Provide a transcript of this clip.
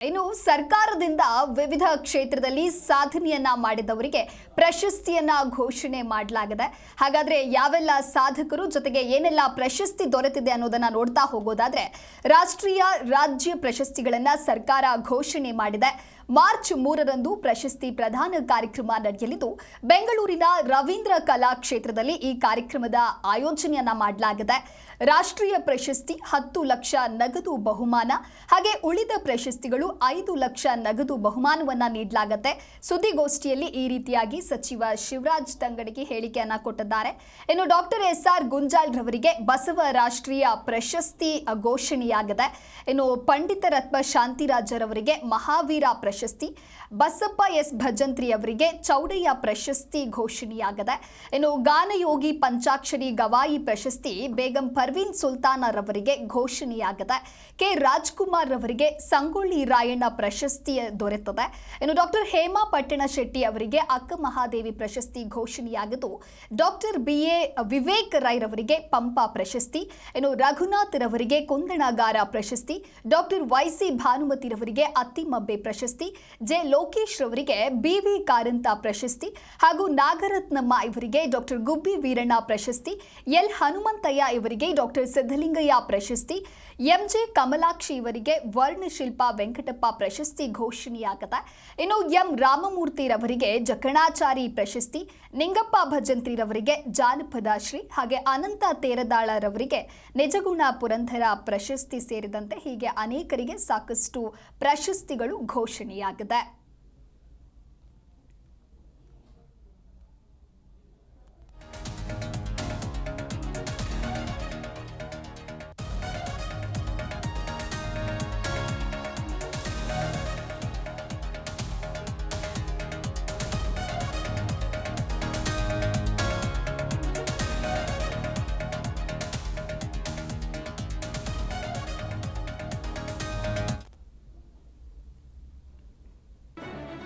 ಇನ್ನು ಸರ್ಕಾರದಿಂದ ವಿವಿಧ ಕ್ಷೇತ್ರದಲ್ಲಿ ಸಾಧನೆಯನ್ನ ಮಾಡಿದವರಿಗೆ ಪ್ರಶಸ್ತಿಯನ್ನ ಘೋಷಣೆ ಮಾಡಲಾಗಿದೆ. ಹಾಗಾದ್ರೆ ಯಾವೆಲ್ಲ ಸಾಧಕರು ಜೊತೆಗೆ ಏನೆಲ್ಲ ಪ್ರಶಸ್ತಿ ದೊರೆತಿದೆ ಅನ್ನೋದನ್ನ ನೋಡ್ತಾ ಹೋಗೋದಾದ್ರೆ ರಾಷ್ಟ್ರೀಯ ರಾಜ್ಯ ಪ್ರಶಸ್ತಿಗಳನ್ನ ಸರ್ಕಾರ ಘೋಷಣೆ ಮಾಡಿದೆ. ಮಾರ್ಚ್ ಮೂರರಂದು ಪ್ರಶಸ್ತಿ ಪ್ರದಾನ ಕಾರ್ಯಕ್ರಮ ನಡೆಯಲಿದ್ದು, ಬೆಂಗಳೂರಿನ ರವೀಂದ್ರ ಕಲಾ ಕ್ಷೇತ್ರದಲ್ಲಿ ಈ ಕಾರ್ಯಕ್ರಮದ ಆಯೋಜನೆಯನ್ನ ಮಾಡಲಾಗಿದೆ. ರಾಷ್ಟ್ರೀಯ ಪ್ರಶಸ್ತಿ ಹತ್ತು ಲಕ್ಷ ನಗದು ಬಹುಮಾನ, ಹಾಗೆ ಉಳಿದ ಪ್ರಶಸ್ತಿಗಳು ಐದು ಲಕ್ಷ ನಗದು ಬಹುಮಾನವನ್ನ ನೀಡಲಾಗುತ್ತೆ. ಸುದ್ದಿಗೋಷ್ಠಿಯಲ್ಲಿ ಈ ರೀತಿಯಾಗಿ ಸಚಿವ ಶಿವರಾಜ್ ತಂಗಡಿಗೆ ಹೇಳಿಕೆಯನ್ನ ಕೊಟ್ಟಿದ್ದಾರೆ. ಇನ್ನು ಡಾಕ್ಟರ್ ಎಸ್ ಆರ್ ಗುಂಜಾಲ್ ರವರಿಗೆ ಬಸವ ರಾಷ್ಟ್ರೀಯ ಪ್ರಶಸ್ತಿ ಘೋಷಣೆಯಾಗಿದೆ. ಇನ್ನು ಪಂಡಿತ ರತ್ನ ಶಾಂತಿರಾಜರವರಿಗೆ ಮಹಾವೀರ ಪ್ರಶಸ್ತಿ ಬಸಪ್ಪ ಎಸ್. ಭಜಂತ್ರಿ ಅವರಿಗೆ ಚೌಡಯ್ಯ ಪ್ರಶಸ್ತಿ ಘೋಷಣೆಯಾಗಿದೆ, ಇನ್ನು ಗಾನಯೋಗಿ ಪಂಚಾಕ್ಷರಿ ಗವಾಯಿ ಪ್ರಶಸ್ತಿ ಬೇಗಂ ಪರ್ವೀನ್ ಸುಲ್ತಾನ ರವರಿಗೆ ಘೋಷಣೆಯಾಗಿದೆ, ಕೆ. ರಾಜ್ಕುಮಾರ್ ರವರಿಗೆ ಸಂಗೊಳ್ಳಿ ರಾಯಣ್ಣ ಪ್ರಶಸ್ತಿ ದೊರೆತದೆ. ಇನ್ನು ಡಾಕ್ಟರ್ ಹೇಮಾ ಪಟ್ಟಣ ಶೆಟ್ಟಿ ಅವರಿಗೆ ಅಕ್ಕ ಮಹಾದೇವಿ ಪ್ರಶಸ್ತಿ ಘೋಷಣೆಯಾಗಿದ್ದು ಡಾಕ್ಟರ್ ಬಿ. ಎ. ವಿವೇಕ್ ರೈರವರಿಗೆ ಪಂಪ ಪ್ರಶಸ್ತಿ. ಇನ್ನು ರಘುನಾಥ್ ರವರಿಗೆ ಕುಂದಣಗಾರ ಪ್ರಶಸ್ತಿ. ಡಾಕ್ಟರ್ ವೈಸಿ ಭಾನುಮತಿ ರವರಿಗೆ ಅತ್ತಿಮಬ್ಬೆ ಪ್ರಶಸ್ತಿ. ಜೆ. ಲೋಕೇಶ್ ರವರಿಗೆ ಬಿವಿ ಕಾರಂತ ಪ್ರಶಸ್ತಿ ಹಾಗೂ ನಾಗರತ್ನಮ್ಮ ಇವರಿಗೆ ಡಾಕ್ಟರ್ ಗುಬ್ಬಿ ವೀರಣ್ಣ ಪ್ರಶಸ್ತಿ, ಎಲ್. ಹನುಮಂತಯ್ಯ ಇವರಿಗೆ ಡಾಕ್ಟರ್ ಸಿದ್ದಲಿಂಗಯ್ಯ ಪ್ರಶಸ್ತಿ ಎಂಜೆ ಕಮಲಾಕ್ಷಿ ಇವರಿಗೆ ವರ್ಣಶಿಲ್ಪ ವೆಂಕಟಪ್ಪ ಪ್ರಶಸ್ತಿ ಘೋಷಣೆಯಾಗಿದೆ. ಇನ್ನು ಎಂ. ರಾಮಮೂರ್ತಿ ರವರಿಗೆ ಜಕಣಾಚಾರಿ ಪ್ರಶಸ್ತಿ, ನಿಂಗಪ್ಪ ಭಜಂತ್ರಿ ರವರಿಗೆ ಜಾನಪದ ಶ್ರೀ ಹಾಗೆ ಅನಂತ ತೇರದಾಳರವರಿಗೆ ನಿಜಗುಣ ಪುರಂಧರ ಪ್ರಶಸ್ತಿ ಸೇರಿದಂತೆ ಹೀಗೆ ಅನೇಕರಿಗೆ ಸಾಕಷ್ಟು ಪ್ರಶಸ್ತಿಗಳು ಘೋಷಣೆಯಾಗಿದೆ